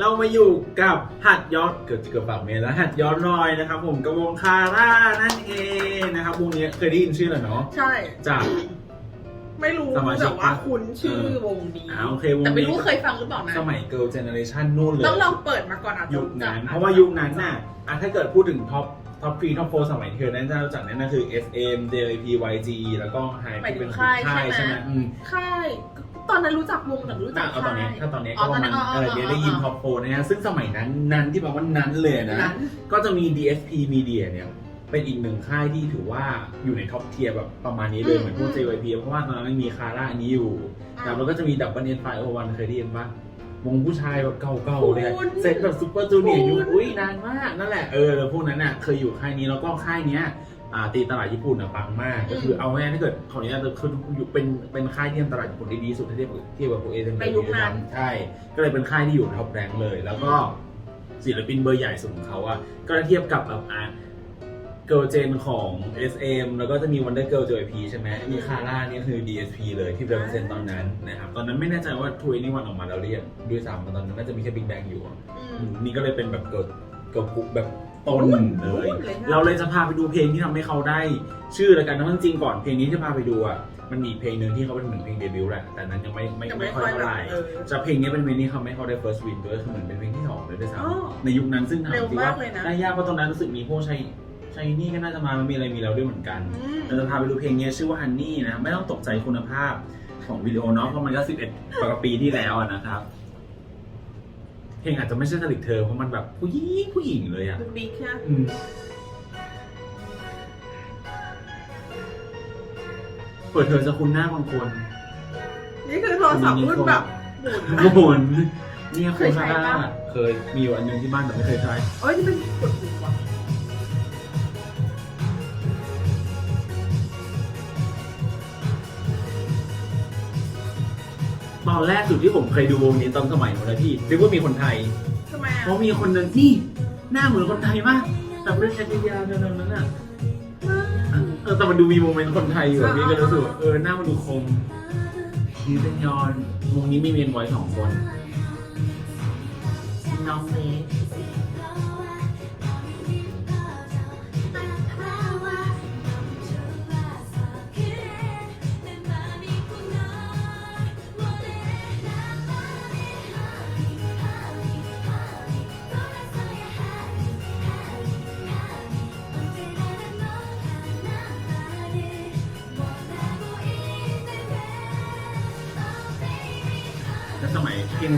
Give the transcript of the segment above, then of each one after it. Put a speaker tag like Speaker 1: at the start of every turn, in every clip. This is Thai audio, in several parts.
Speaker 1: เรามาอยู่กับหัดย้อนเกือบจะเกือบปากเมนแล้วหัดย้อนรอยนะครับ ผมกับวงคาร่านั่นเองนะครับวงนี้เคยได้ยินชื่อแล้วเนาะ
Speaker 2: ใช่
Speaker 1: จาก
Speaker 2: ไม่รู้
Speaker 1: สมาชิ
Speaker 2: แต่
Speaker 1: ก
Speaker 2: ว่า
Speaker 1: ปะ
Speaker 2: คุ้นชื่อ
Speaker 1: เออ
Speaker 2: วงนี้
Speaker 1: อ่าโอเควง
Speaker 2: แต่ไม่
Speaker 1: นี้
Speaker 2: รู้เคยฟังหรือเปล่านะ
Speaker 1: สมัยเกิร์ลเจเนอเรชันนู่นเลย
Speaker 2: ต้องลองเปิดมาก่อนอะ
Speaker 1: ยุคนั้น
Speaker 2: จำ
Speaker 1: เพราะว่ายุคนั้นน่ะอะถ้าเกิดพูดถึงท็อป ท็อปฟรีท็อปโฟสมัยเธอนั้นจะรู้จักแน่นอนคือ SM JYP YG แล้วก็ High
Speaker 2: หมาย
Speaker 1: ที่
Speaker 2: ถึ
Speaker 1: เป็น
Speaker 2: งค่าย
Speaker 1: ค่าย
Speaker 2: ใช่
Speaker 1: ใช่
Speaker 2: ไห
Speaker 1: ไห
Speaker 2: ม
Speaker 1: มอืม
Speaker 2: ค่ายตอนนั้นรู้จักวงแต่รู้จัก
Speaker 1: เอาตอนนี้
Speaker 2: ค่าย
Speaker 1: ถ้าตอนนี้
Speaker 2: อ๋
Speaker 1: ก็
Speaker 2: อ
Speaker 1: ประมาณ
Speaker 2: ตอนนี้อ๋อ
Speaker 1: เออเดี๋ยวได้ยิน
Speaker 2: อ๋อ
Speaker 1: ท็อปโฟนะฮะซึ่งสมัยนั้นนั้นที่แปลว่านั้นเลยนะ
Speaker 2: นั้น
Speaker 1: ก็จะมี DSP Media เนี่ย เป็นอีกหนึ่งค่ายที่ถือว่าอยู่ในท็อปเทียร์แบบประมาณนี้เลย
Speaker 2: อืม
Speaker 1: เหมือนพวก
Speaker 2: อืม
Speaker 1: JYP เพราะว่าตอนนั้นมันมีคาร่าอันนี้อยู่แล้วก็จะมีดับเบิลเอ็นไฟโอวันเคยได้ยินปะ วงผู้ชายแบบเก่าๆเลยอะ
Speaker 2: คุณ
Speaker 1: เซ็ตแบบซุปเปอร์จูเนียร์ยุค
Speaker 2: คุณ
Speaker 1: อุ้ยนานมากนั่นแหละเออพวกนั้นน่ะเคยอยู่ค่ายนี้แล้วก็ค่ายเนี้ยอ่าตีตลาดญี่ปุ่นอะปังมาก ก็คือเอาง่ายๆถ้าเกิดขออนุญาตคืออยู่เป็นเป็นค่ายที่ทำตลาดญี่ปุ่นได้ดีที่สุดถ้าเทียบกับเทียบกับพวกเอเจน
Speaker 2: ในยุคนั้น
Speaker 1: ใช่ ก็เลยเป็นค่ายที่อยู่ในท็อปแรงเลย แล้วก็ศิลปินเบอร์ใหญ่สุดของเขาอะก็ถ้าเทียบกับแบบอะ เกิร์ลเจนของ SM แล้วก็จะมี Wonder Girl JYP ใช่ไหมมีคาร่านี่คือ DSP เลยที่ represent ตอนนั้นนะครับ ตอนนั้นไม่แน่ใจว่าทวีนี่วันออกมาแล้วเรียงด้วยซ้ำตอนนั้นน่าจะมีแค่ Big Bang อยู่อะ
Speaker 2: อื
Speaker 1: อื
Speaker 2: ม
Speaker 1: มนี่ก็เลยเป็นแบบเกิดเกิดกุ๊กแบบต้นเลย
Speaker 2: ต้นเลยนะ
Speaker 1: เราเลยจะพาไปดูเพลงที่ทำให้เขาได้ ชื่อแล้วกันนะจริงๆก่อนเพลงนี้ที่พาไปดูอะมันมีเพลงหนึ่งที่เขาเป็นเหมือนเพลงเดบิวต์แหละแต่นั้นยังไม่ไม่
Speaker 2: ยัง
Speaker 1: ไม่
Speaker 2: ไม่
Speaker 1: ค่
Speaker 2: ค่
Speaker 1: อ
Speaker 2: อยย
Speaker 1: เท่า
Speaker 2: แบ
Speaker 1: ไห
Speaker 2: บ
Speaker 1: ร่
Speaker 2: เออ
Speaker 1: จะเพลงนี้เป็นเพลงที่ทำให้เขาได้ first win ด้วยคือเหมือนเป็นเพลงที่สองเลยด้วยซ้
Speaker 2: อ๋อำ
Speaker 1: ในยุคนั้นซึ่งถาม
Speaker 2: เร็ว
Speaker 1: จริง
Speaker 2: มา
Speaker 1: ว่าก
Speaker 2: เลยนะ
Speaker 1: ได้ยากเพราะตอนนั้นรู้สึกมีพวกใช้ ใช้นี่ก็น่าจะมามันมีอะไรมีแล้วด้วยเหมือนกัน
Speaker 2: อืม
Speaker 1: เราจะพาไปดูเพลงนี้ชื่อว่า Honey นะไม่ต้องตกใจคุณภาพของวิดีโอเนาะเพราะมันก็ 11กว่าปีที่แล้วอะนะครับ เพลงอาจจะไม่ใช่สลิดเธอเพราะมันแบบผู้หญิงผู้หญิงเลยอะ
Speaker 2: ดุกดิกใช่ไหม
Speaker 1: อืมเปิดเธอจะคุ้นหน้าบางคน
Speaker 2: นี่คือโทรศัพท์รุ่นแบบหมุนนะ
Speaker 1: โอ้โหเนี่ย
Speaker 2: เค
Speaker 1: คุณ
Speaker 2: ยใช้
Speaker 1: ค่า
Speaker 2: ปะ
Speaker 1: เคยมีอยู่อันหนึงที่บ้านแต่ไม่เคยใช้
Speaker 2: เอ้ยนี่เป็นกดปุ่มว่ะ
Speaker 1: ตอนแรกสุดที่ผมเคยดูวงนี้ตอนสมัยนู้นนะพี่นึกว่ามีคนไทย
Speaker 2: ทำไม
Speaker 1: เพ
Speaker 2: อะ
Speaker 1: ราะมีคนหนึ่งที่หน้าเหมือนคนไทยมากแต่ไม่ใช่พิยาเท่านั้นน่ะเออแต่มันดูมีโมเมนต์คนไทยอยู่อะพี่ก็รู้สึกว่าเออหน้ามันดูคมดีเซนยอนวงนี้มีเมนไว้สองคนน้องเมย์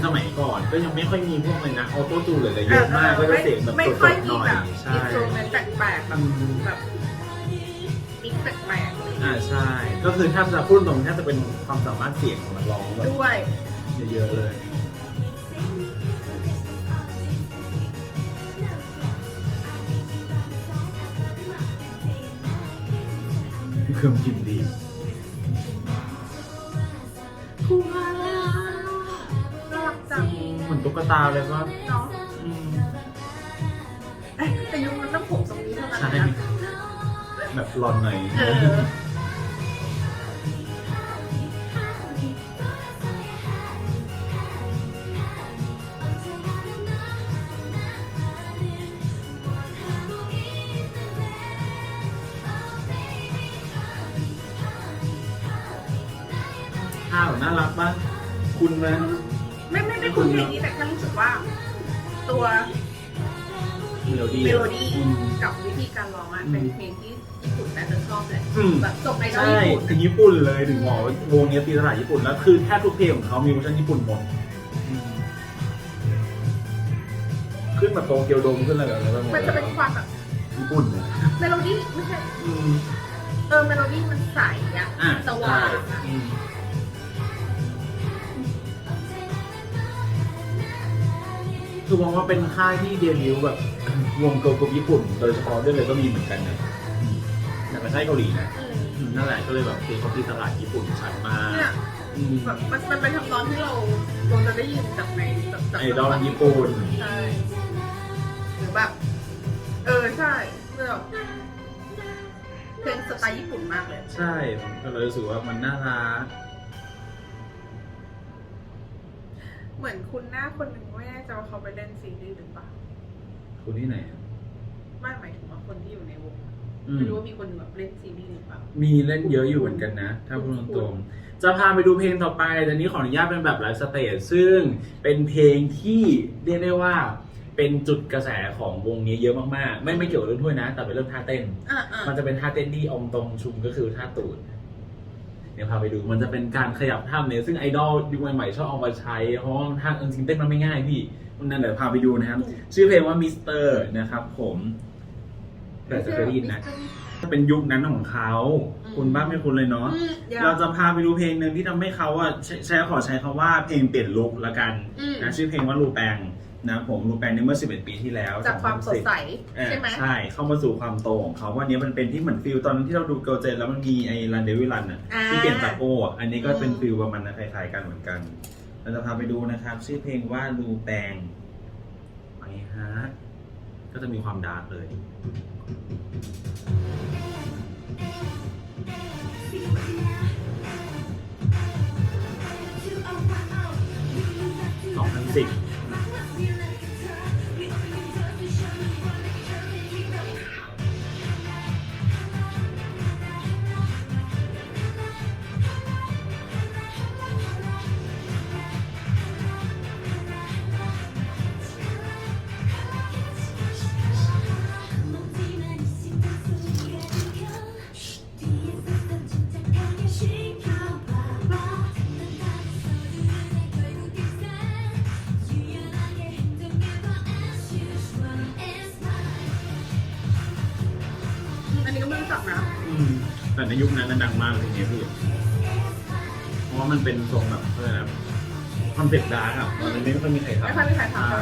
Speaker 1: สมัยก่อนก็ยังไม่ค่อยมีพวกเลยนะออโต้จูนเลยเลยเยอะมากก็จะเสียงแบบ
Speaker 2: ไม่
Speaker 1: ส
Speaker 2: ค่อย
Speaker 1: ดๆห
Speaker 2: มี
Speaker 1: น่อย
Speaker 2: แบบ
Speaker 1: ใช่
Speaker 2: อินสตูเมนต์แปลกๆแบบ
Speaker 1: อืม
Speaker 2: แบบมิกซ์แปลกๆเลย
Speaker 1: อ่าใช่ ก็คือถ้าจะพูดตรงๆถ้าจะเป็นความสามารถเสียงของนักร้องแบบ
Speaker 2: ด้วย
Speaker 1: เยอะๆเลยเครื่องกินดี
Speaker 2: คูลาน่ ก
Speaker 1: ตาเลยว่า
Speaker 2: เนาะ
Speaker 1: อืม
Speaker 2: เอ๊ะแต่ยุคนั้นต้องผมทรงนี้เท่านั้น
Speaker 1: ใช่
Speaker 2: นะ
Speaker 1: แบบหลอนหน่อย
Speaker 2: เออ
Speaker 1: ข้าวน่ารักปะคุณไหม
Speaker 2: ไม่ ตัว
Speaker 1: เมโลดี้
Speaker 2: เมโลดี้
Speaker 1: อืม
Speaker 2: กับวิธีการร้องอะ
Speaker 1: อืม
Speaker 2: เป็นเพลงที่ญี่ปุ่นน่าจะชอบเลย
Speaker 1: อืม
Speaker 2: แบบจบในดอล
Speaker 1: ใช่
Speaker 2: ญี่ปุ่น
Speaker 1: ถึงญี่ปุ่นเลยถึงบอกว่าวงนี้ตีตลาดญี่ปุ่นแล้วคือแทบทุกเพลงของเขามีเวอร์ชันญี่ปุ่นหมดขึ้นแบบโตเกียวโดมขึ้นอะไรแบบนี้ไปหมด
Speaker 2: มันจะเป็นความแบบ
Speaker 1: ญี่ปุ่นเลย
Speaker 2: เมโลดี้ไม่ใช่
Speaker 1: อืม
Speaker 2: เออเมโลดี้มันใสอะ
Speaker 1: อะ
Speaker 2: สว่างอะ
Speaker 1: อืม คือมองว่าเป็นค่ายที่เดบิวต์แบบวงเกิร์ลกรุ๊ปญี่ปุ่น โดยเฉพาะด้วยเลยก็มีเหมือนกันนะอืมแต่ไม่ใช่เกาหลีนะ
Speaker 2: อืม
Speaker 1: อืมนั่นแหละก็เลยแบบตีเขาตีตลาดญี่ปุ่นชัดมาก
Speaker 2: เนี่ย
Speaker 1: อืม
Speaker 2: แบบมันมันเป็นคำนองที่เราเราจะได้ยินจากในจากจาก
Speaker 1: ไอดอลญี่ปุ่น
Speaker 2: ใช่หรือแบบเออใช่แบบเพลงสไตล์ญี่ปุ่นมากเลย
Speaker 1: ใช่ผมก็เลยรู้สึกว่ามันน่ารัก
Speaker 2: เหมือนคุณหน้าคนหนึ่งไม่แน่ใจว่าเขาไปเล่นซีรีส์หรือเปล่า
Speaker 1: คุณที่ไหนอะ
Speaker 2: ไม่หมายถึงว่าคนที่อยู่ในวง
Speaker 1: อืม
Speaker 2: ไม่รู้ว่ามีคนแบบเล่นซีรีส์หรือเปล่า
Speaker 1: มีเล่นเยอะอยู่เหมือนกันนะ ถ้าพูดตรงๆจะพาไปดูเพลงต่อไปแต่นี้ขออนุญาตเป็นแบบไลฟ์สเตจซึ่งเป็นเพลงที่เรียกได้ว่าเป็นจุดกระแสของวงนี้เยอะมากๆ ไม่ไม่เกี่ยวกับเรื่องถ้วยนะ แต่เป็นเรื่องท่าเต้น
Speaker 2: อ่าอ่า
Speaker 1: มันจะเป็นท่าเต้นที่อมตรงชุมก็คือท่าตูด เดี๋ยวพาไปดูมันจะเป็นการขยับท่าเนี่ยซึ่งไอดอลยุคใหม่ๆชอบเอามาใช้เพราะว่าท่าจริงๆเต้นมันไม่ง่ายพี่นั่นเดี๋ยวพาไปดูนะครับ ชื่อเพลงว่ามิสเตอร์นะครับผมแต่จะเคยได้ยินนะเป็นยุคนั้นของเขา คุณบ้างไม่คุณเลยเนาะ
Speaker 2: อืมดี๋ยว
Speaker 1: เราจะพาไปดูเพลงหนึ่งที่ทำให้เขาอะใช้ใช้ขอใช้คำว่าเพลงเปลี่ยนลุคละกัน
Speaker 2: อืม
Speaker 1: นะชื่อเพลงว่าลูแปง นะผมลูแปงในเมื่อ 11 ปีที่แล้ว
Speaker 2: จากความสด
Speaker 1: 2010
Speaker 2: ใส
Speaker 1: เออ
Speaker 2: ใช่ไหม
Speaker 1: ใช่ เข้ามาสู่ความโตของเขาวันนี้มันเป็นที่เหมือนฟิลตอนนั้นที่เราดูเกิร์ลเจนแล้วมันมีไอ้รันเดวิลันอะ
Speaker 2: อ่า
Speaker 1: ที่เปลี่ยนจากโอ้อะอันนี้ก็เป็น
Speaker 2: อืม
Speaker 1: ฟิลประมาณนั้นคล้ายๆกันเหมือนกันเราจะพาไปดูนะครับ ชื่อเพลงว่าลูแปงไปฮะก็จะมีความดาร์กเลยสองพันสิบ แต่ในยุคนั้นน่ะดังมากเลยเนี่ยพี่เพราะว่ามันเป็นทรงแบบเพื่ออะไรคอนเซ็ปต์ดาร์กอะตอนนี้ไม่ค่อยมีใครทำ
Speaker 2: ไม่ค่อยมีใครทำ
Speaker 1: ใช่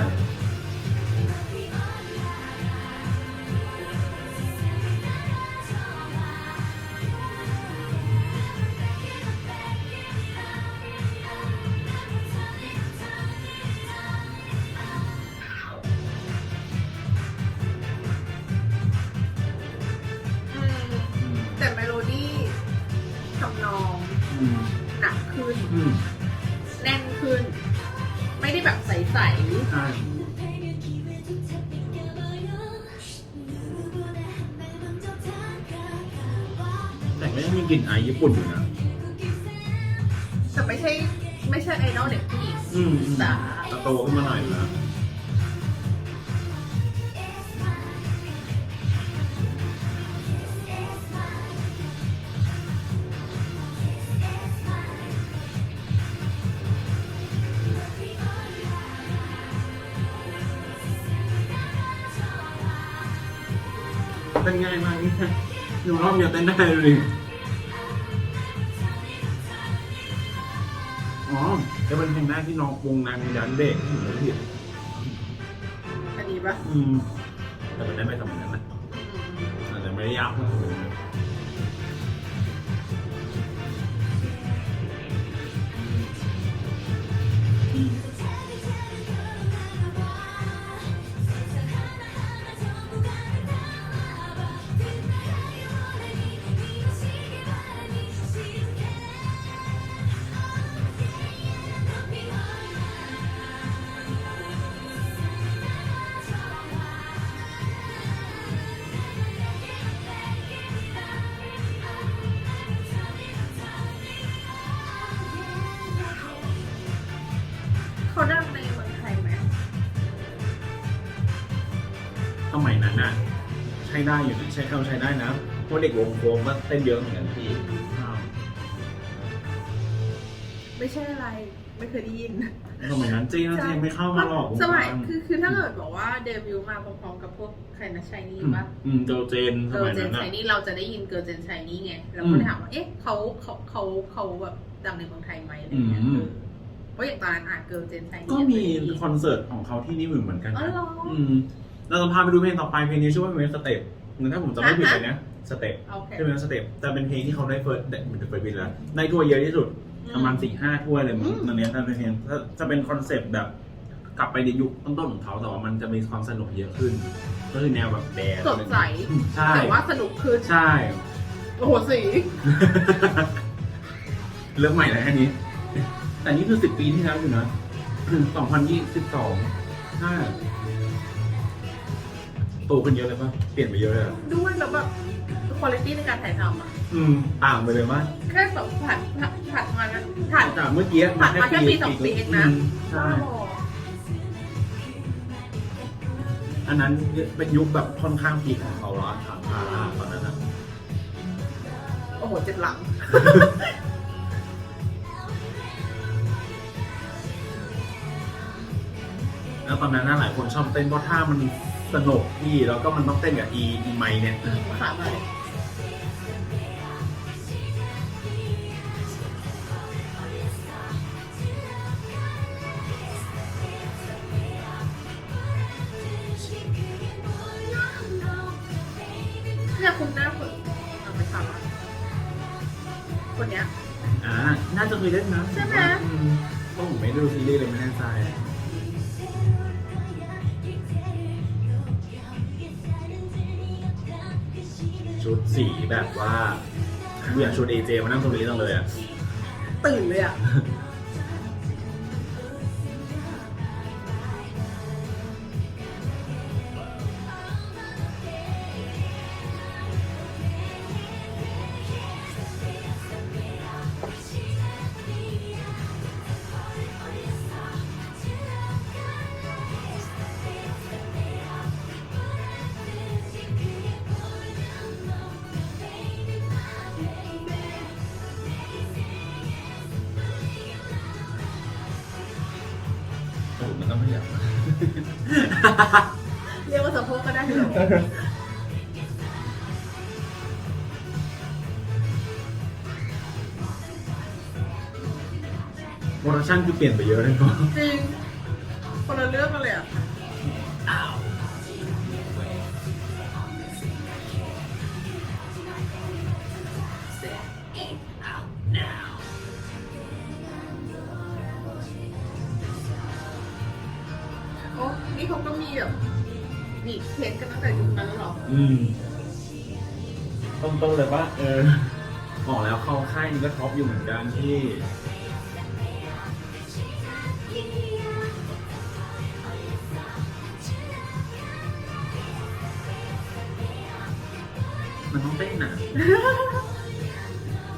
Speaker 2: ขึ้น
Speaker 1: อืม
Speaker 2: แน่นขึ้น ไม่ได้แบบใส
Speaker 1: ใช่แต่ก็ยังมีกลิ่นอายญี่ปุ่นอยู่นะ
Speaker 2: ๆแต่ไม่ใช่ ไม่ใช่ไอดอลเด็กผู้หญิง
Speaker 1: อืม
Speaker 2: จ๋า
Speaker 1: แต่โตขึ้นมาหน่อยอยู่น เต้นง่ายมากนี่อยู่รอบเดียวเต้นได้เลยดิอ๋อจะเป็นเพลงแรกที่น้องวงนางยันเด็กที่หนูไม่ผิด
Speaker 2: อันนี้ปะ
Speaker 1: อืมแต่มันได้ไม่สมัยนั้นนะอาจจะไม่ได้ยากเท่าส ได้อยู่นะใช้เข้าใช้ได้นะเพราะเด็กวงโคมก็เต้นเยอะเหมือนกันพี่อ้าว
Speaker 2: ไม่ใช่อะไรไม่เคยได้ยิน
Speaker 1: สมัยนั้นจีนจีนไม่เข้ามาหรอกวง
Speaker 2: สมัย
Speaker 1: การ
Speaker 2: คือคือถ้าเกิดบอกว่าเดบิวต์มาพร้อมๆกับพวกใครนะชายนี่
Speaker 1: อืม
Speaker 2: ปะ
Speaker 1: อืมเกิร์ลเจนส
Speaker 2: เกิร์
Speaker 1: มั
Speaker 2: ล
Speaker 1: ย
Speaker 2: เจ
Speaker 1: นั้นน
Speaker 2: ชา
Speaker 1: น่ะ
Speaker 2: ยนี่เราจะได้ยินเกิร์ลเจนชายนี่ไงเราก็
Speaker 1: อืม
Speaker 2: เลยถามว่าเอ๊ะเขาเขาเขาเขาแบบดังในเมืองไทยไหมอะไรเงี้ย
Speaker 1: อืม
Speaker 2: เออเพราะอย่างตอนนั้นอะเกิร์ลเจนชายนี่
Speaker 1: ก็มี
Speaker 2: ยังไได้ยิน
Speaker 1: คอนเสิร์ตของเขาที่นี่เหมือนกัน
Speaker 2: อ๋อ
Speaker 1: นะ
Speaker 2: เหรอ
Speaker 1: อืม เราจะพาไปดูเพลงต่อไปเพลงนี้ชื่อว่าเพลงสเต็ปถ้าผมจำไม่ผิดเลยนะสเต็ป
Speaker 2: โอเค
Speaker 1: ชื่อเพลงสเต็ปแต่เป็นเพลงที่เขาได้เฟิร์สได้เหมือนเฟิร์สวินแล้วได้ทัวร์เยอะที่สุดประมาณสี่ห้าถ้วยเลยมั้ง
Speaker 2: อืม
Speaker 1: ตอนนี้ถ้าเป็นเพลงถ้าจะเป็นคอนเซปต์แบบ กลับไปในยุคต้นๆของเขาแต่ว่ามันจะมีความสนุกเยอะขึ้น ก็คือแนวแบบแดน
Speaker 2: สดใส
Speaker 1: ใช่
Speaker 2: แต่ว่าสนุกขึ้น
Speaker 1: ใช่
Speaker 2: โอ้โหสี
Speaker 1: เรื่องใหม่แล้วแค่นี้ แต่นี่คือสิบปีที่แล้วอยู่นะ สองพันยี่สิบสองใช่โตขึ้นเยอะเลยปะเปลี่ยนไปเยอะเลยอะ
Speaker 2: ด้วยแล้วแบบคุณภาพในการถ่ายทำอะ
Speaker 1: อืมต่างไปเลยมั้ย
Speaker 2: แค่แบบผ่านผ่านผ่านมานั้นผ่าน
Speaker 1: จากเมื่อกี้
Speaker 2: ผ่านมาแค่ปีสองปีเองนะ
Speaker 1: มใช่ อันนั้นเป็นยุคแบบค่อนข้างพีคของเขาละทางพาราตอนนั้นนะ
Speaker 2: โอ้โหเจ็บหลัง
Speaker 1: แล้วตอนนั้นน่ะหลายคนชอบเต้นเพราะท่ามัน สนุกพี่แล้วก็มันต้องเต้นกับอีอีไมค์เนี่ย
Speaker 2: อืมขามาเลยเนี่ยคุณหน้าคนเอาไปทำอะคนเนี้ย
Speaker 1: อ่า น่าจะเคยเล่นนะ
Speaker 2: ใช่ไหม
Speaker 1: อืมต้องผมไม่ได้ดูซีรีส์เลยไม่แน่ใจ สีแบบว่ากูอยากชวนเอเจมานั่งตรงนี้จังเลยอะ
Speaker 2: ตื่นเลยอะ เรียกว่าสะโพกก็ได้เหรอ
Speaker 1: โปรดักชั่นคือเปลี่ยนไปเยอะเลยก็
Speaker 2: จริง นี่เขาก็มีแบบมีเทสกันตั้งแต่ยุคนั้นแล้วเหรอ
Speaker 1: อืมต้นๆเลยปะเออบอกแล้วเข้าค่ายนี้ก็ท็อปอยู่เหมือนกันที่มันต้องเต้นน่ะ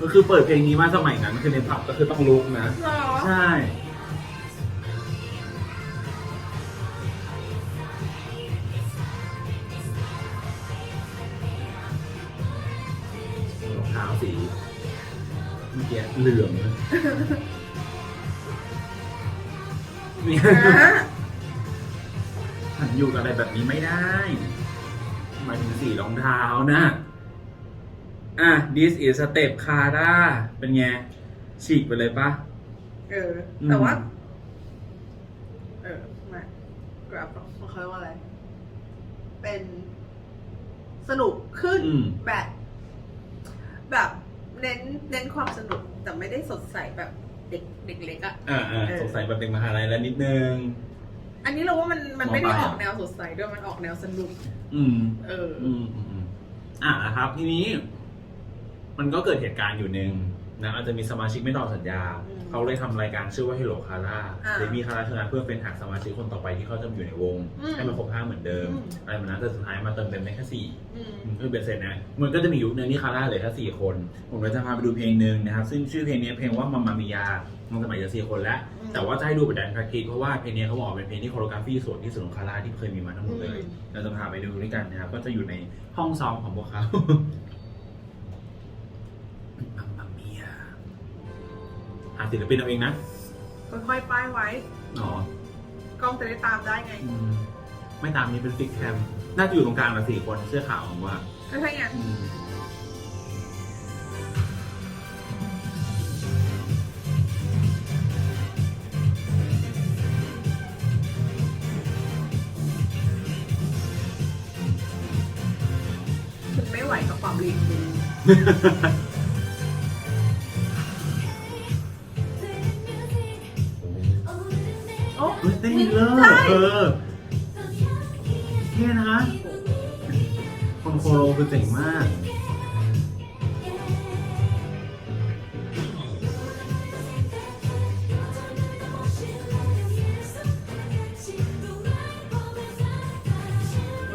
Speaker 1: ก็คือเปิดเพลงนี้มาสมัยนั้นคือในผับก็คือต้องลุกนะ
Speaker 2: หรอ
Speaker 1: ใช่ สีเมื่อกี้เหลืองนะเนี่ย
Speaker 2: อะ
Speaker 1: ฉันอยู่กับอะไรแบบนี้ไม่ได้หมายถึงสีรองเท้านะ อะ this is step Kara เป็นไง ฉีกไปเลยปะ
Speaker 2: เออ แต่
Speaker 1: อืม
Speaker 2: ว่า เออไม่กราฟของเขาเรียกว่าอะไร เป็นสนุกขึ้น
Speaker 1: อืม
Speaker 2: แบบ แบบเน้นเน้นความสนุกแต่ไม่ได้สดใสแบบเด็กเด็กเล็กอะ
Speaker 1: อ่าอ่า
Speaker 2: เออ
Speaker 1: สงสัยแบบเด็กมหาลัยแล้วนิดนึง
Speaker 2: อันนี้เราว่ามันมัน
Speaker 1: มอง
Speaker 2: ไม่ได้
Speaker 1: ไป
Speaker 2: อ
Speaker 1: อะ
Speaker 2: อกแนวสดใสด้วยมันออกแนวสนุก
Speaker 1: อืม
Speaker 2: เอออ
Speaker 1: อืมอืมอืมอะนะครับ ทีนี้ มันก็เกิดเหตุการณ์อยู่หนึ่งนะอาจจะมีสมาชิกไม่ต่อสัญญา
Speaker 2: อืม
Speaker 1: เขาเลยทำรายการชื่อว่า Hello Kara
Speaker 2: อ่า
Speaker 1: เดมีคาราชนะเพื่อเป็นหากสมาชิกคนต่อไปที่เขาจะมาอยู่ในวง
Speaker 2: อืม
Speaker 1: ให้มันครบห้าเหมือนเดิม
Speaker 2: อืม
Speaker 1: อะไรแบบนั้นแต่สุดท้ายมาเติมเต็มได้แค่สี่
Speaker 2: อืม
Speaker 1: อืมคือเบ็ดเสร็จนะ มันก็จะมียุคนึงที่คาร่าเหลือแค่สี่คน ผมก็จะพาไปดูเพลงหนึ่งนะครับ ซึ่งชื่อเพลงนี้เพลงว่ามามามิยามันสมัยจะสี่คนแล้ว
Speaker 2: อืม
Speaker 1: แต่ว่าจะให้ดูเป็นแดนซ์พาร์ทิเพราะว่าเพลงนี้เขาบอกว่าเป็นเพลงที่โคโรกราฟีสวยที่สุดของคาร่าที่เคยมีมาทั้งหมดเลย
Speaker 2: อืม
Speaker 1: เราจะพาไปดูด้วยกันนะครับ ก็จะอยู่ในห้องซ้อมของพวกเขามา ศิลปินเอาเองนะ
Speaker 2: ค่อยๆป้ายไว้
Speaker 1: อ๋อก
Speaker 2: ล้องจะได้ตามได้ไง
Speaker 1: อืมไม่ตามนี้เป็นฟิกแคมน่าจะอยู่ตรงกลางละสี่คนเสื้อขาวผมว่า
Speaker 2: ก็ใช่ไง
Speaker 1: อืม
Speaker 2: ฉันไม่ไหวกับความรีบ
Speaker 1: เลอร์เออเท่นะคนโคโรคือเจ๋งมาก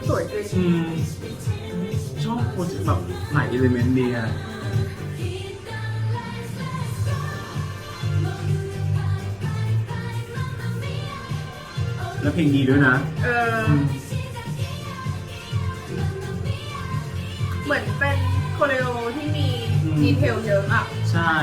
Speaker 2: สวยจริง
Speaker 3: ชอบคปรเจกต์แบบไหนเลิเมนต์ดีอะ แล้วเพลงดีด้วยนะ
Speaker 2: เออ
Speaker 3: อืม
Speaker 2: เหมือนเป็นโคเรโอที่มี
Speaker 3: อืม
Speaker 2: ดีเทลเยอะอะ
Speaker 3: ใช่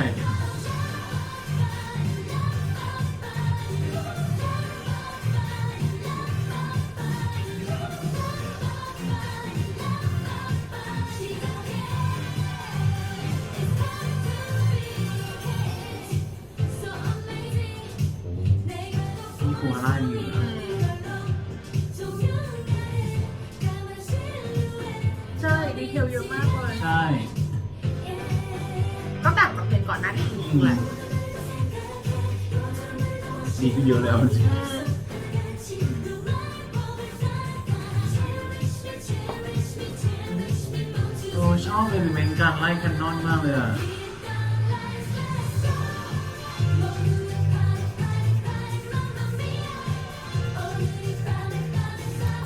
Speaker 3: อ
Speaker 2: ลิเมน
Speaker 3: ต์การไล่แคนนอนมากเลยอะ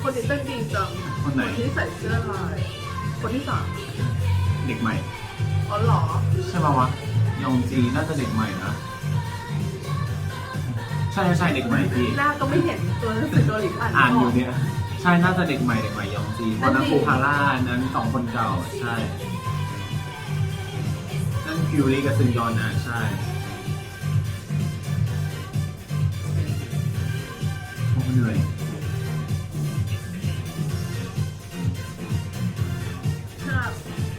Speaker 2: คนที่เต้นดีจัง
Speaker 3: คนไหน
Speaker 2: ที่ใส่เสื้อลาย คนที่สาม
Speaker 3: เด็กใหม่
Speaker 2: อ๋อเหรอ
Speaker 3: ใช่ป่าวะยองจีน่าจะเด็กใหม่นะ ใช่ใช่เด็กใหม่พี่
Speaker 2: หน้าก็ไม่เห็นตัวหนังสือตัวหลิกอ่าน
Speaker 3: อ่านอยู่
Speaker 2: ไม่ก
Speaker 3: เนี่ย ใช่น่าจะเด็กใหม่เด็กใหม่ยองจีเพราะนั้น
Speaker 2: นั่นดิ
Speaker 3: ครูพาร่านั้นสองคนเก่า ใช่ นั่นคิวรีกับซึนยอนอะใช่โอ้เหนื่อย
Speaker 2: ภาพ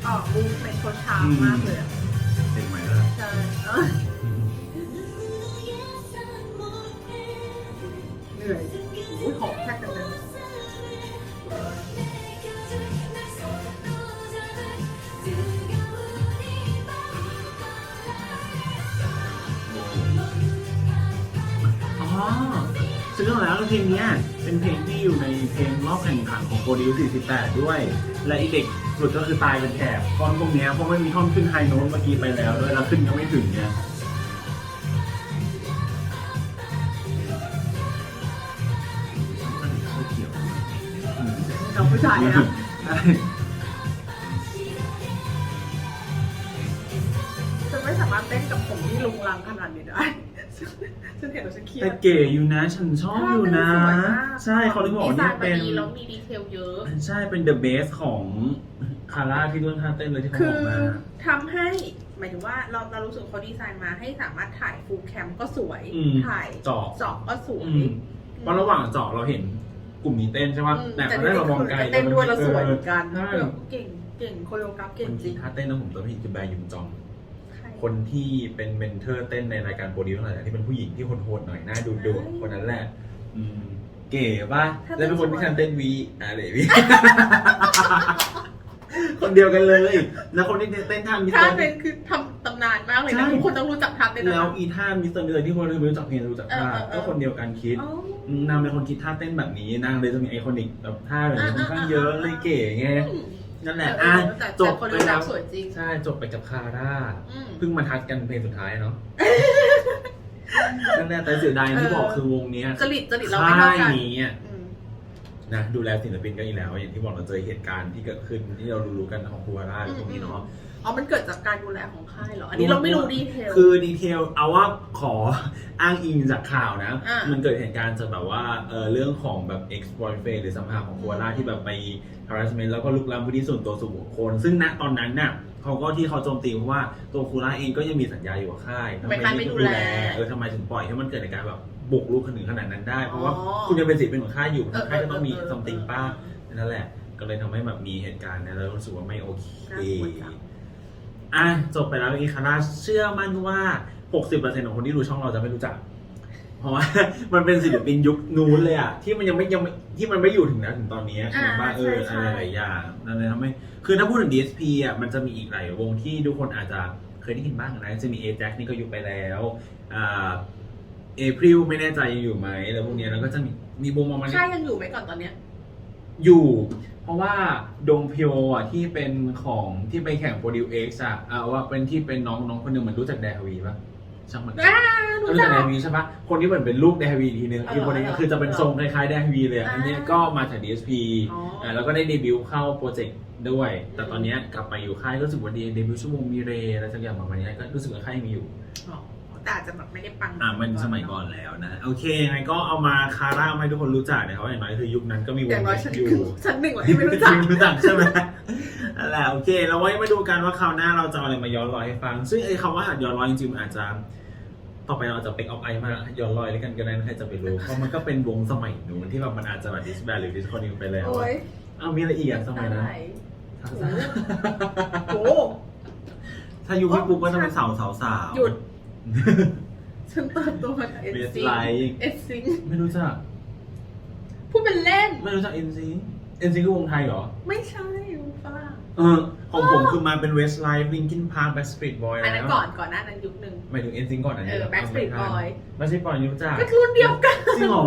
Speaker 2: อ๋อบูมเป็นคนช้ามากเลยอะ
Speaker 3: เด็กใหม่แล้ว
Speaker 2: ใช่
Speaker 3: งเนี้ยเป็นเพลงที่อยู่ในเพลงรอบแข่งขันของโปรดิว48 ด้วย และอีเด็กสุดก็คือตายเป็นแถบท่อนพวกเนี้ยเพราะไม่มีท่อนขึ้นไฮโน้ตเมื่อกี้ไปแล้วด้วยแล้วขึ้นก็ไม่ถึงเนี่ยไม่เกี่ยวอืม
Speaker 2: น้องผู้ชายนะจะไม่สามารถเต้นกับผมที่ลุงลังขนาดนี้ได้ ฉันเห็นแล้วฉันเครีย
Speaker 3: แต่
Speaker 2: ด
Speaker 3: เก๋อยู่นะ ฉันชอบอยู่นะ
Speaker 2: ภาพมันสวยมาก
Speaker 3: ใช่เขาเลยบอกว่า
Speaker 2: ดีไซ
Speaker 3: เนี่ย
Speaker 2: น์มา
Speaker 3: เป็น
Speaker 2: ดีแล้วมีดีเทลเยอะ
Speaker 3: ใช่เป็น the best ของคาร่าที่เรื่องท่าเต้นเลยที่เขา
Speaker 2: คื
Speaker 3: บ
Speaker 2: อ
Speaker 3: อกมา
Speaker 2: ทำให้หมายถึงว่าเราเรารู้สึกเขาดีไซน์มาให้สามารถถ่ายฟูลแคมก็สวย
Speaker 3: อืม
Speaker 2: ถ่าย
Speaker 3: เจาะ
Speaker 2: เจาะก็สวย
Speaker 3: อืมเพราะระหว่างเจาะเราเห็นกลุ่มนี้เต้นใช่ป่ะ
Speaker 2: อืม
Speaker 3: แต่
Speaker 2: แต่
Speaker 3: พอได้เรามองไกล
Speaker 2: เต้นด้วยแล้วสวยเหมือนกัน
Speaker 3: ใช่
Speaker 2: แบบเก่งเก่งโคโรกราฟเก่ง
Speaker 1: คน
Speaker 2: จริ
Speaker 1: ที่
Speaker 2: ง
Speaker 1: ท่าเต้นนะผมตัวพี่คือแบร์ยุนจอง
Speaker 2: ใคร
Speaker 1: คนที่เป็นเมนเทอร์เต้นในรายการโปรดิวเท่าไหร่ที่เป็นผู้หญิงที่โหดๆหน่อยหน้าดูดูคนนั้นแหละอืมเก๋ป่ะ
Speaker 2: ถ้า
Speaker 1: แล้วเป็นคนที่
Speaker 2: เป็น
Speaker 1: ทำเต้นวีอะไรวีคนเดียวกันเลย แล้วคนที่เต้นท่ามิสเต
Speaker 2: ท่า
Speaker 1: อร์
Speaker 2: เต้นคือทำตำนานมากเลย
Speaker 3: ใช่
Speaker 2: นะทุกคนต้องรู้จักท่าเต้นนะ
Speaker 1: แล้วอีท่ามิสเตอร์มิสเตอร์ที่คนไม่รู้จักเพลงรู้จักท่า
Speaker 2: เออเออเออ
Speaker 1: ก็คนเดียวกันคิด
Speaker 2: อ๋อ
Speaker 1: อืมนางเป็นคนคิดท่าเต้นแบบนี้นางเลยจะมีไอคอนิกแบบท่าแบบนี้ค่อนข้างเยอะเลยเก๋ไง นั่นแหละ
Speaker 2: เอ
Speaker 1: อะ
Speaker 2: อแต่
Speaker 1: จ
Speaker 2: แต่
Speaker 1: บ
Speaker 2: คน
Speaker 1: ไป
Speaker 2: รู้จั
Speaker 1: แล้
Speaker 2: ก
Speaker 1: ว
Speaker 2: สวยจริง
Speaker 1: ใช่จบไปกับคาร่า
Speaker 2: อืม
Speaker 1: เพิ่งมาทัดกันเพลงสุดท้ายเนาะนั่นแหละแต่เสียดายที่บอกคือวงเนี้ย
Speaker 2: จริตจริตเราไม่เท่า
Speaker 1: ค่าย
Speaker 2: กัน
Speaker 1: นี้อะ
Speaker 2: อืม
Speaker 1: นะดูแลศิลปินกันอีกแล้ว อย่างที่บอกเราเจอเหตุการณ์ที่เกิดขึ้นที่เรารู้ๆกันของคูวาร่าพวกนี้เนาะ
Speaker 2: อ๋อ มันเกิดจากการดูแลของค่ายเหรอ อันนี้เราไม่รู้ดีเทล
Speaker 1: คือดีเทลเอาว่าขออ้างอิงจากข่าวนะ
Speaker 2: อ่ามั
Speaker 1: มันเกิดเหตุการณ์จากแบบว่าเออเรื่องของแบบ ex boyfriend หรือสัมภาระของคูวาร่าที่แบบไป harassment แล้วก็ลุกล้ำพื้นที่ส่วนตัวส่วนบุคคล ซึ่งณตอนนั้นน่ะเขาก็ที่เขาโจมตีเพราะว่าตัวคูวาร่าเองก็ยังมีสัญญาอยู่กับค่าย
Speaker 2: ทำไมค่ายไม่ดูแล
Speaker 1: เออทำไมถึงปล่อยให้มันเกิดเหตุการณ์แบบ บุกรุกถึงขนาดนั้นได้ เพราะว่า
Speaker 2: อ๋อ
Speaker 1: คุณยังเป็นศิลปินของค่ายอยู่
Speaker 2: เออ
Speaker 1: ค่ายก็ต้องมี
Speaker 2: เออเออ
Speaker 1: ซัมติงป้านั่นแหละ ก็เลยทำให้แบบมีเหตุการณ์เนี่ยแล้วรู้สึกว่าไม่โอเค
Speaker 2: น่ากลัวจัง
Speaker 1: อะจบไปแล้วอีคาร่าเชื่อมั่นว่า 60%ของคนที่ดูช่องเราจะไม่รู้จัก เพราะว่า มันเป็นศิลปินยุคนู้นเลยอะที่มันยังไม่ยังไม่ที่มันไม่อยู่ถึงนะถึงตอนนี้
Speaker 2: อ่า
Speaker 1: ใช่ไหมเออ
Speaker 2: ใช่
Speaker 1: อะไร
Speaker 2: ใช่
Speaker 1: หลายอย่างนั่นเลยทำให้คือถ้าพูดถึง DSP อะมันจะมีอีกหลายวงที่ทุกคนอาจจะเคยได้ยินบ้างนะจะมี a j a x นี่ก็ยุบไปแล้วอ่า เอพริลไม่แน่ใจยังอยู่ไหมแล้วพวกเนี้ยแล้วก็จะมีมีวงประมาณนี้
Speaker 2: ค่ายยังอยู่ไหมก่อนตอนเนี้ย
Speaker 1: อยู่ เพราะว่าดงเพียวอะที่เป็นของที่ไปแข่งโปรดิวเอ็กซ์อะเอาว่าเป็นที่เป็นน้องน้องคนหนึ่งเหมือนรู้จักแดฮาวีปะช่างมัน
Speaker 2: อ่ารู้
Speaker 4: รู้
Speaker 2: จั
Speaker 4: จั
Speaker 2: ก
Speaker 4: ก แดวีใช่ปะคนที่เหมือนเป็นลูกแดวีทีนึง
Speaker 2: เออ
Speaker 4: อีกคนนึง
Speaker 2: เออ
Speaker 4: ก็คือจะเป็นทรงคล้ายๆแดวีเลย
Speaker 2: อ่า
Speaker 4: อันเนี้ยก็มาจาก DSP
Speaker 2: อ๋ออ่า
Speaker 4: แล้วก็ได้เดบิวต์เข้าโปรเจกต์ด้วย แต่ตอนเนี้ยกลับมาอยู่ค่ายก็รู้สึกว่าดีเดบิวต์ชั่วโมงมีเรอะไรสักอย่างประมาณเนี้ยก็รู้สึกว่าค่ายมีอยู่
Speaker 2: อ๋อ แต่อาจจะแบบไม่ได้ปัง
Speaker 1: อ่ามันสมัยก่อนแล้วนะ โอเคยังไงก็เอามาคาร่ามาให้ทุกคนรู้จักนะครับอย่างน้อยคือยุคนั้นก็มีว
Speaker 2: อย่างงน้อยฉัน
Speaker 1: อยู่
Speaker 2: คือฉันหนึ่งวันที่ไม่รู้จัก
Speaker 1: รู้จักใช่ไหมนั่นแหละโอเค เราไว้มาดูกันว่าคราวหน้าเราจะเอาอะไรมาย้อนรอยให้ฟัง ซึ่งไอ้คำว่าย้อนรอยจริงๆมันอาจจะต่อไปเราอาจจะเป็กออฟไอมาย้อนรอยแล้วกันก็ได้นะใครจะไปรู้ เพราะมันก็เป็นวงสมัยนู้นที่แบบมันอาจจะแบบดิสแบนหรือดิสคอนนิวไปแล้ว
Speaker 2: โอ้ย
Speaker 1: อ้าวมีอะไรอีกอะสมัยนั้น
Speaker 2: อะไรโอ้
Speaker 1: ถ้ายุคพี่ปุ๊กก็จะเป็นสาวสาวสาว
Speaker 2: หยุด ฉันเติบโตมาจากเอ็น
Speaker 1: เบส
Speaker 2: ซิง
Speaker 1: ไลท์
Speaker 2: เอ็นซิง
Speaker 1: ไม่รู้จัก
Speaker 2: พูดเป็นเล่น
Speaker 1: ไม่รู้จักเอ็นซีเอ็นซีคือวงไทยเหรอ
Speaker 2: ไม่ใช่ฝรั่ง
Speaker 1: เออของผมคือมาเป็นเวสไลฟ์ลิงกินพาร์คแบ็กสตรีทบอย
Speaker 2: อัน
Speaker 1: แล้
Speaker 2: นั้น
Speaker 1: ว
Speaker 2: ก่อนก่อนหน้านั้นยุคหนึ่ง
Speaker 1: หมายถึงเอ็นซิงก่อนอัน
Speaker 2: เอ
Speaker 1: นี้
Speaker 2: อแบ็กสตรีทบอย
Speaker 1: แบ็กสตรีทบอยรู้จัก
Speaker 2: ก็รุ่นเดียวกัน
Speaker 1: จริงเหรอ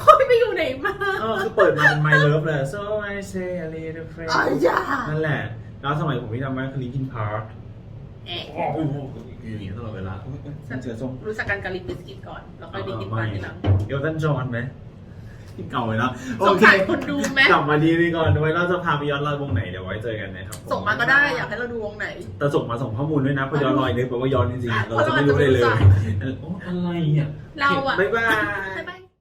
Speaker 2: เขาไปอยู่ไหนมา
Speaker 1: เออคือเปิดมาเป็น My Love เลย so I say a little friend
Speaker 2: อ๋ออย่า
Speaker 1: นั่นแหละ แล้วสมัยผมที่ทำมาคือลิงกินพาร์ค
Speaker 2: เอ๊ะ
Speaker 1: โอ้โหอย่างนี้ตลอดเวลาเจอทรง
Speaker 2: รู้จักกันกับลิปบิสกิตก่อนแล้วค่อยได้กินปลาทีหลัง
Speaker 1: เอลตันจอห์นไหมเก่าเลยเนาะ
Speaker 2: ส
Speaker 1: โองเค
Speaker 2: สารคนดูไหม
Speaker 1: กลับมาดีนี่ก่อนไว้เราจะพาไปย้อนรอยวงไหนเดี๋ยวไว้เจอกันนะครับ
Speaker 2: ส่งมาก็ได้อยากให้เราดูวงไหน
Speaker 1: แต่ส่งมาส่งข้อมูลด้วยนะเพราะย้อนรอยนึกแปลว่าย้อนจริงๆเราจะไม่รู้เลยเลยโอ้อะไรอะ
Speaker 2: เราอะ
Speaker 1: บ๊ายบาย
Speaker 2: บ๊ายบาย